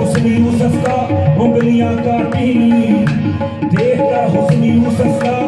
हुस्न यूसफ का उंगलियां काटी देखता हुस्न यूसफ का